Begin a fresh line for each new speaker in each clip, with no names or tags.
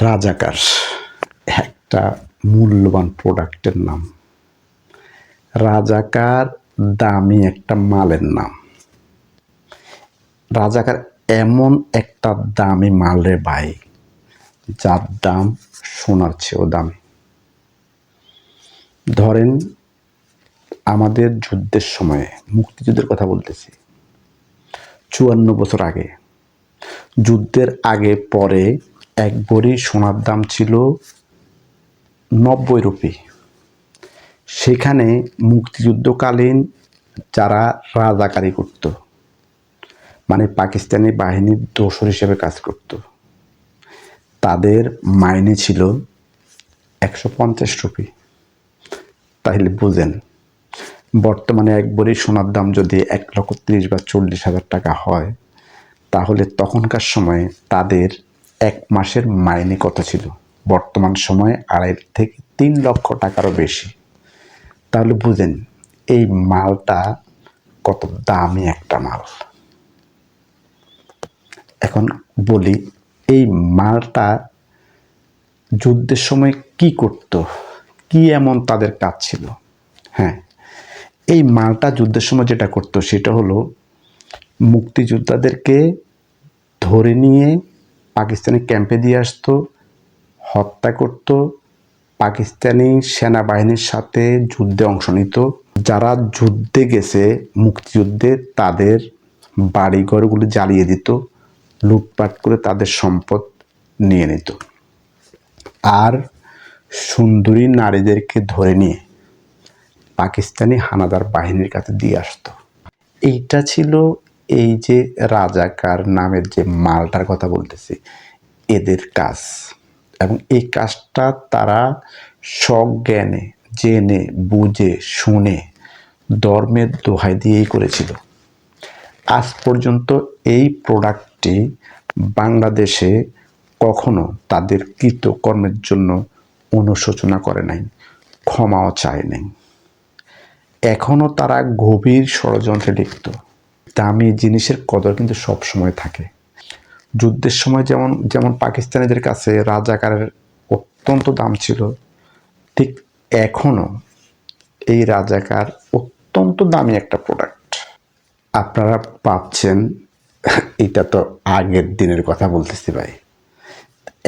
রাজাকার, একটা মূল্যবান প্রোডাক্টের নাম। রাজাকার দামি একটা মালের নাম। রাজাকার এমন একটা দামি মাল রে ভাই, যার দাম সোনার চেয়েও দামি। ধরেন, আমাদের যুদ্ধের সময়ে, মুক্তিযুদ্ধের কথা বলতেছি। চুয়ান্ন বছর আগে, যুদ্ধের আগে পরে এক ভরি সোনার দাম ছিল নব্বই রুপি। সেখানে মুক্তিযুদ্ধকালীন যারা রাজাকারি করত মানে পাকিস্তানি বাহিনীর দোসর হিসেবে কাজ করত, তাদের মাইনে ছিল একশো পঞ্চাশ রুপি। তাহলে বুঝেন, বর্তমানে এক ভরি সোনার দাম যদি এক লক্ষ তিরিশ বা চল্লিশ হাজার টাকা হয়, তাহলে তখনকার সময়ে তাদের এক মাসের মাইনে কত ছিল? বর্তমান সময়ে আড়াই থেকে তিন লক্ষ টাকারও বেশি। তাহলে বুঝেন, এই মালটা কত দামি একটা মাল। এখন বলি, এই মালটা যুদ্ধের সময় কি করত? কি এমন তাদের কাজ ছিল? হ্যাঁ এই মালটা যুদ্ধের সময় যেটা করতো সেটা হলো মুক্তিযোদ্ধাদেরকে ধরে নিয়ে পাকিস্তানি ক্যাম্পে দিয়ে আসতো, হত্যা করত, পাকিস্তানি সেনাবাহিনীর সাথে যুদ্ধে অংশ নিত। যারা যুদ্ধে গেছে, মুক্তিযুদ্ধে তাদের বাড়িঘরগুলো জ্বালিয়ে দিত, লুটপাট করে তাদের সম্পদ নিয়ে নিত। আর সুন্দরী নারীদেরকে ধরে নিয়ে পাকিস্তানি হানাদার বাহিনীর কাছে দিয়ে আসতো। এইটা ছিল এই যে রাজাকার নামের যে মালটার কথা বলতেছি, এদের কাজ। এবং এই কাজটা তারা সজ্ঞানে জেনে, বুঝে, শুনে ধর্মের দোহাই দিয়েই করেছিল। আজ পর্যন্ত এই প্রোডাক্টটি বাংলাদেশে কখনো তাদের কৃতকর্মের জন্য অনুশোচনা করে নাই, ক্ষমাও চায় নাই। এখনও তারা গভীর ষড়যন্ত্রে লিপ্ত। দামি জিনিসের কদর কিন্তু সব সময় থাকে। যুদ্ধের সময় যেমন যেমন পাকিস্তানিদের কাছে রাজাকারের অত্যন্ত দাম ছিল, ঠিক এখনও এই রাজাকার অত্যন্ত দামি একটা প্রোডাক্ট আপনারা পাচ্ছেন, এটা তো আগের দিনের কথা বলতেছি ভাই।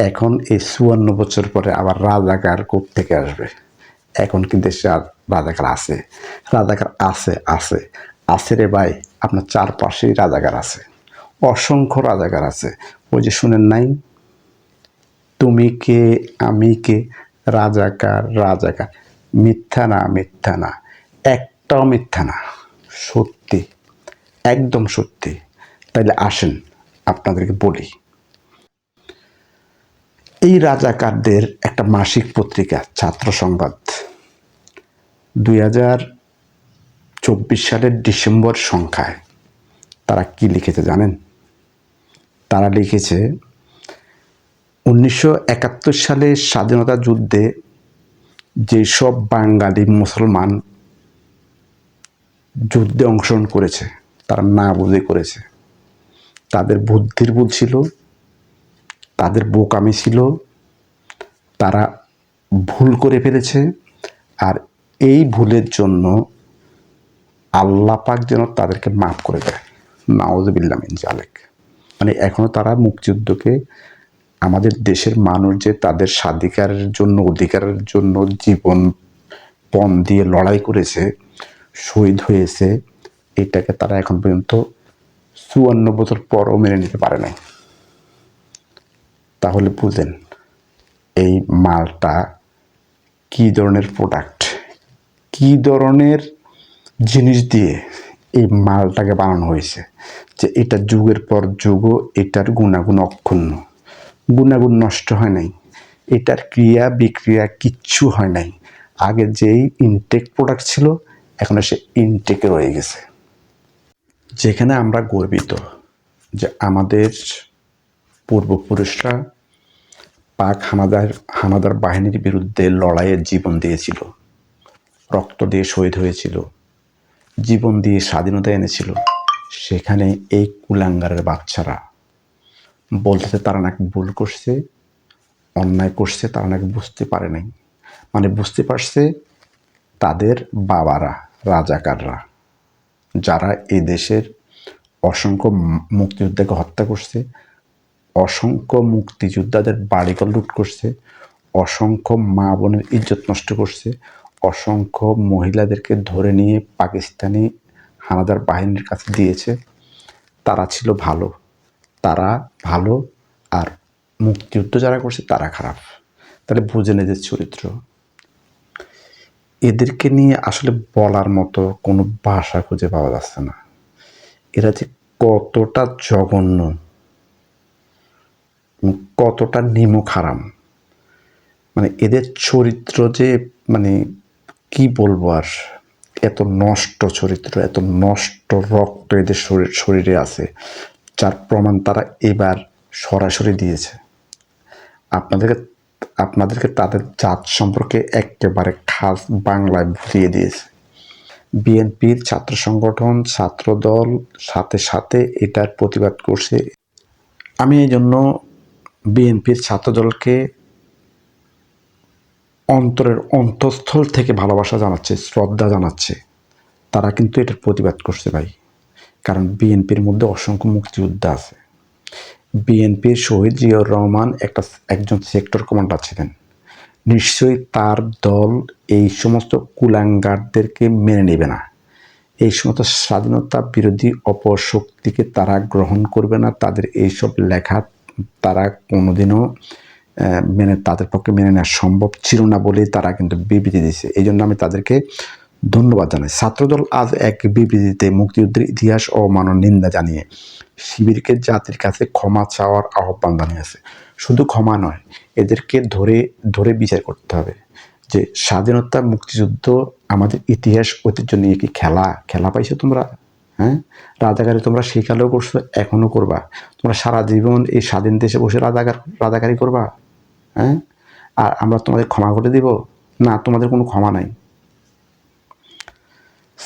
এখন এই চুয়ান্ন বছর পরে আবার রাজাকার কোপ থেকে আসবে। এখন কিন্তু দেশে আর রাজাকার আছে। রাজাকার আছে আছে। আছে রে ভাই। আপনার চারপাশেই রাজাকার আছে। অসংখ্য রাজাকার আছে। ওই যে শুনেন নাই? তুমি কে, আমি কে? রাজাকার রাজাকার। মিথ্যা না মিথ্যা না। একটাও মিথ্যা না। সত্যি। একদম সত্যি। তাইলে আসেন, আপনাদেরকে বলি। এই রাজাকারদের একটা মাসিক পত্রিকা, ছাত্র সংবাদ। দুই হাজার চব্বিশ সালের ডিসেম্বর সংখ্যায়। তারা কি লিখেছে জানেন? তারা লিখেছে, উনিশশো একাত্তর সালে স্বাধীনতা যুদ্ধে যেসব বাঙালি মুসলমান যুদ্ধে অংশগ্রহণ করেছে, তারা না বুঝে করেছে। তাদের বুদ্ধির ভুল ছিল, তাদের বোকামি ছিল, তারা ভুল করে ফেলেছে, আর এই ভুলের জন্য আল্লাহ পাক যেন তাদেরকে মাফ করে দেয়। নাওজবিল্লা মিন জালেক মানে এখনও তারা মুক্তিযুদ্ধকে আমাদের দেশের মানুষ যে তাদের স্বাধিকারের জন্য, অধিকারের জন্য জীবন পণ দিয়ে লড়াই করেছে, শহীদ হয়েছে, এটাকে তারা এখন পর্যন্ত চুয়ান্ন বছর পরও মেনে নিতে পারে নাই। তাহলে বুঝেন, এই মালটা কী ধরনের প্রোডাক্ট কী ধরনের জিনিস দিয়ে এই মালটাকে বানানো হয়েছে যে এটা যুগের পর যুগও এটার গুণাগুণ অক্ষুণ্ণ। গুণাগুণ নষ্ট হয় নাই। এটার ক্রিয়া বিক্রিয়া কিচ্ছু হয় নাই। আগে যেই ইনটেক প্রোডাক্ট ছিল, এখন সে ইনটেকে রয়ে গেছে। যেখানে আমরা গর্বিত যে আমাদের পূর্বপুরুষরা পাক হানাদার হানাদার বাহিনীর বিরুদ্ধে লড়াইয়ের জীবন দিয়েছিল। রক্ত দিয়ে শহীদ হয়েছিল। জীবন দিয়ে স্বাধীনতা এনেছিল, সেখানে এই কুলাঙ্গারের বাচ্চারা বলতেছে তারা নাকি ভুল করছে, অন্যায় করছে, তারা নাকি বুঝতে পারে নাই। মানে বুঝতে পারছে তাদের বাবারা, রাজাকাররা, যারা এই দেশের অসংখ্য মুক্তিযোদ্ধাকে হত্যা করছে, অসংখ্য মুক্তিযোদ্ধাদের বাড়িঘর লুট করছে, অসংখ্য মা বোনের ইজ্জত নষ্ট করছে অসংখ্য মহিলাদেরকে ধরে নিয়ে পাকিস্তানি হানাদার বাহিনীর কাছে দিয়েছে। তারা ছিল ভালো। তারা ভালো আর মুক্তিযুদ্ধ যারা করছে তারা খারাপ। তাহলে বুঝে এদের চরিত্র। এদেরকে নিয়ে আসলে বলার মতো কোনো ভাষা খুঁজে পাওয়া যাচ্ছে না। এরা যে কতটা জঘন্য, কতটা নিমুখ হারাম। মানে এদের চরিত্র যে মানে কি বলব আর? এত নষ্ট চরিত্র, এত নষ্ট রক্ত এদের শরীর, শরীরে আছে, যার প্রমাণ তারা এবার সরাসরি দিয়েছে। আপনাদেরকে আপনাদেরকে তাদের জাত সম্পর্কে একেবারে খাস বাংলায় বুঝিয়ে দিয়েছে। বিএনপির ছাত্র সংগঠন ছাত্রদল সাথে সাথে এটার প্রতিবাদ করছে। আমি এই জন্য বিএনপির ছাত্রদলকে অন্তরের অন্তঃস্থল থেকে ভালোবাসা জানাচ্ছে, শ্রদ্ধা জানাচ্ছে। তারা কিন্তু এটার প্রতিবাদ করছে ভাই। কারণ বিএনপির মধ্যে অসংখ্য মুক্তিযোদ্ধা আছে। বিএনপির শহীদ জিয়াউর রহমান একটা একজন সেক্টর কমান্ডার ছিলেন। নিশ্চয়ই তার দল এই সমস্ত কুলাঙ্গারদেরকে মেনে নেবে না। এই সমস্ত স্বাধীনতা বিরোধী অপশক্তিকে তারা গ্রহণ করবে না। তাদের এইসব লেখা তারা কোনোদিনও মেনে, তাদের পক্ষে মেনে নেওয়া সম্ভব ছিল না বলেই তারা কিন্তু বিবৃতি দিয়েছে। এই জন্য আমি তাদেরকে ধন্যবাদ জানাই। ছাত্রদল আজ এক বিবৃতিতে মুক্তিযুদ্ধের ইতিহাস ও মানব নিন্দা জানিয়ে শিবিরকে জাতির কাছে ক্ষমা চাওয়ার আহ্বান জানিয়েছে। শুধু ক্ষমা নয়, এদেরকে ধরে ধরে বিচার করতে হবে যে স্বাধীনতা মুক্তিযুদ্ধ আমাদের ইতিহাস, ঐতিহ্য নিয়ে কি খেলা? খেলা পাইছো তোমরা? হ্যাঁ? রাজাকারি তোমরা সেকালেও করছ এখনও করবা। তোমরা সারা জীবন এই স্বাধীন দেশে বসে রাজাকার, রাজাকারি করবা? হ্যাঁ? আর আমরা তোমাদের ক্ষমা করে দিব? না, তোমাদের কোনো ক্ষমা নাই।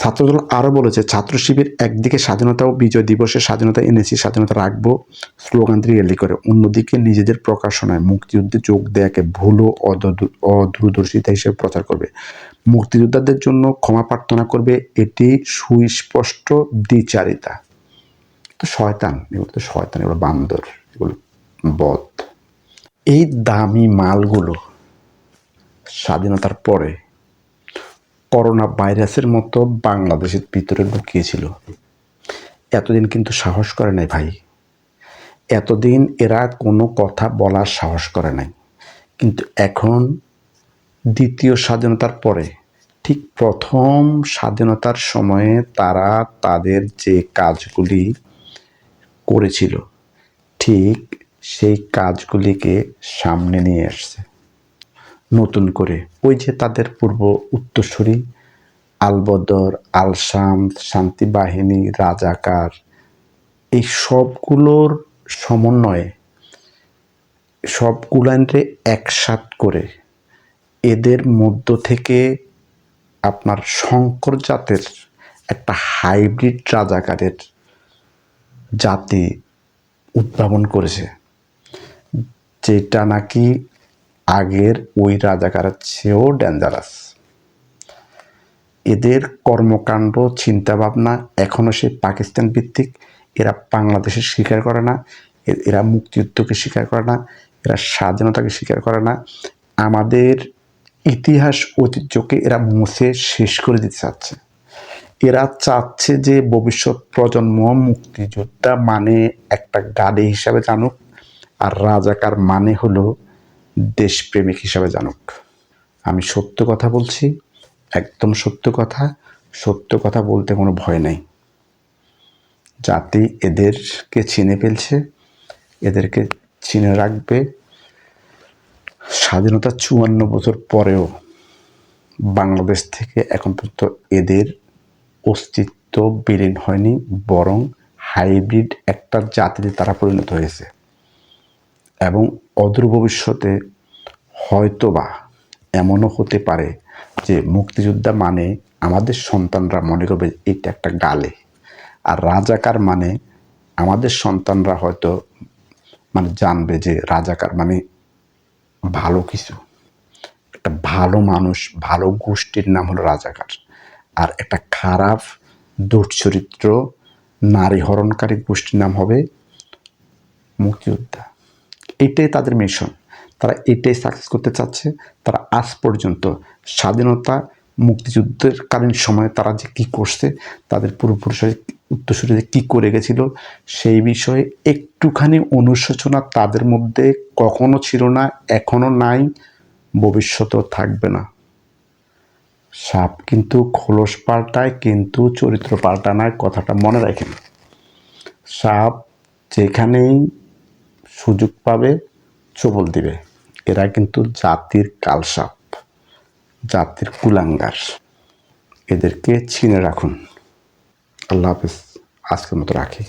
ছাত্রদল আরও বলেছে, ছাত্র শিবির একদিকে স্বাধীনতা ও বিজয় দিবসে স্বাধীনতা এনেছি, স্বাধীনতা রাখব, স্লোগান দিয়ে করে। অন্যদিকে নিজেদের প্রকাশনায় মুক্তিযুদ্ধে যোগ দেয়াকে ভুল ও অদূ- অদূরদর্শিতা হিসেবে প্রচার করবে। মুক্তিযোদ্ধাদের জন্য ক্ষমা প্রার্থনা করবে, এটি সুস্পষ্ট দ্বিচারিতা। তো শয়তান, এগুলো তো শয়তান, এগুলো বান্দর, এগুলো বধ এই দামি মালগুলো স্বাধীনতার পরে করোনা ভাইরাসের মতো বাংলাদেশের ভিতরে ঢুকিয়েছিল এতদিন কিন্তু সাহস করে নাই ভাই। এতদিন এরা কোনো কথা বলার সাহস করে নাই। কিন্তু এখন দ্বিতীয় স্বাধীনতার পরে ঠিক প্রথম স্বাধীনতার সময়ে তারা তাদের যে কাজগুলি করেছিল, ঠিক সেই কাজগুলিকে সামনে নিয়ে আসছে। নতুন করে ওই যে তাদের পূর্ব উত্তরসূরি আলবদর আলশাম শান্তি বাহিনী, রাজাকার, এই সবগুলোর সমন্বয়ে সবগুলানরে একসাথ করে এদের মধ্য থেকে আপনার শঙ্কর জাতের একটা হাইব্রিড রাজাকারের জাতি উদ্ভাবন করেছে। যেটা নাকি আগের ওই রাজাকারের চেয়েও ডেঞ্জারাস এদের কর্মকাণ্ড, চিন্তাভাবনা এখনও সে পাকিস্তান ভিত্তিক। এরা বাংলাদেশের স্বীকার করে না। এরা মুক্তিযুদ্ধকে স্বীকার করে না। এরা স্বাধীনতাকে স্বীকার করে না। আমাদের ইতিহাস, ঐতিহ্যকে এরা মুছে শেষ করে দিতে চাচ্ছে। এরা চাচ্ছে যে ভবিষ্যৎ প্রজন্ম মুক্তিযোদ্ধা মানে একটা গাড়ি হিসাবে জানুক। আর রাজাকার মানে হলো দেশপ্রেমিক হিসাবে জানুক। আমি সত্য কথা বলছি, একদম সত্য কথা সত্য কথা বলতে কোনো ভয় নেই। জাতি এদেরকে চিনে ফেলছে, এদেরকে চিনে রাখবে। স্বাধীনতা চুয়ান্ন বছর পরেও বাংলাদেশ থেকে এখন পর্যন্ত এদের অস্তিত্ব বিলীন হয়নি, বরং হাইব্রিড একটা জাতিতে তারা পরিণত হয়েছে। এবং অদূর ভবিষ্যতে হয়তোবা এমনও হতে পারে যে মুক্তিযোদ্ধা মানে আমাদের সন্তানরা, মনে করবে এটা একটা গালে। আর রাজাকার মানে আমাদের সন্তানরা হয়তো মানে জানবে যে রাজাকার মানে ভালো কিছু। একটা ভালো মানুষ, ভালো গোষ্ঠীর নাম হলো রাজাকার। আর একটা খারাপ দুশ্চরিত্র নারী হরণকারী গোষ্ঠীর নাম হবে মুক্তিযোদ্ধা। এটাই তাদের মিশন তারা এটাই সাকসেস করতে চাচ্ছে। তারা আজ পর্যন্ত স্বাধীনতা মুক্তিযুদ্ধের কালীন সময়ে তারা যে কী করছে, তাদের পূর্বপুরুষের উত্তরসূরি যে কী করে গেছিল, সেই বিষয়ে একটুখানি অনুশোচনা তাদের মধ্যে কখনো ছিল না এখনও নাই, ভবিষ্যতেও থাকবে না। সাপ কিন্তু খোলস পাল্টায়, কিন্তু চরিত্র পাল্টানায় কথাটা মনে রাখেন। সাপ যেখানেই সুযোগ পাবে চবল দিবে। এরা কিন্তু জাতির কালসাপ, জাতির কুলাঙ্গার। এদেরকে ছিনে রাখুন। আল্লাহ হাফিজ, আজকের মতো রাখি।